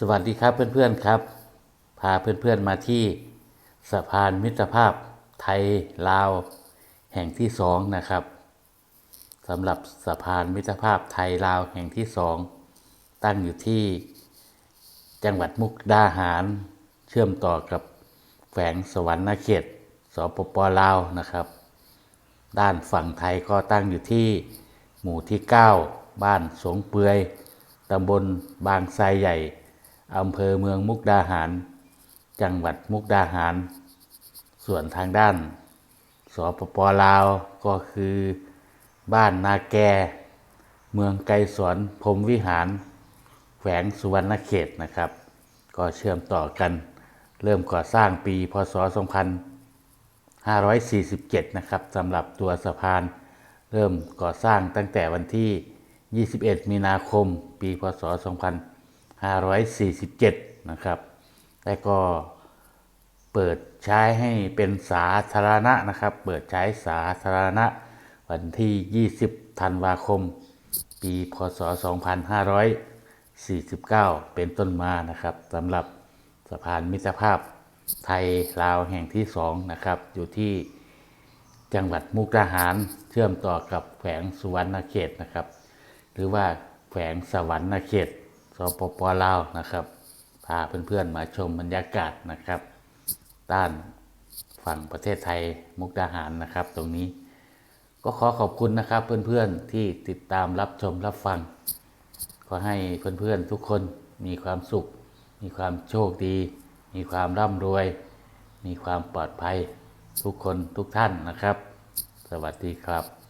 สวัสดีครับเพื่อนๆครับ พาเพื่อนๆมาที่สะพานมิตรภาพไทยลาว แห่งที่สองนะครับสำหรับสะพานมิตรภาพไทยลาวแห่งที่สองตั้งอยู่ที่จังหวัดมุกดาหาร เชื่อมต่อกับแขวงสวรรณเขตสปปลาวนะครับ ด้านฝั่งไทยก็ตั้งอยู่ที่หมู่ที่ 9 บ้านสงเปือยตำบลบางไทรใหญ่ อำเภอเมืองมุกดาหาร จังหวัดมุกดาหาร ส่วนทางด้านสปปลาวก็คือบ้านนาแก เมืองไกรสอนพรมวิหาร แขวงสุวรรณเขตนะครับ ก็เชื่อมต่อกันเริ่มก่อสร้างปีพศ 2547 นะครับสำหรับตัวสะพานเริ่มก่อสร้างตั้งแต่วันที่ 21 มีนาคม ปี พศ2447 2547 นะครับ และก็เปิดใช้ให้เป็นสาธารณะนะครับ เปิดใช้สาธารณะวันที่ 20 ธันวาคม ปีพศ 2549 เป็นต้นมานะครับสำหรับสะพานมิตรภาพไทยลาวแห่งที่สองนะครับ อยู่ที่จังหวัดมุกดาหารเชื่อมต่อกับแขวงสุวรรณเขตนะครับ หรือว่าแขวงสวรรณเขต สปปลาวนะครับ พาเพื่อนๆมาชมบรรยากาศนะครับ ด้านฝั่งประเทศไทยมุกดาหารนะครับ ตรงนี้ ก็ขอขอบคุณนะครับเพื่อนๆที่ติดตามรับชมรับฟัง ขอให้เพื่อนๆทุกคนมีความสุข มีความโชคดี มีความร่ำรวย มีความปลอดภัยทุกคนทุกท่านนะครับ สวัสดีครับ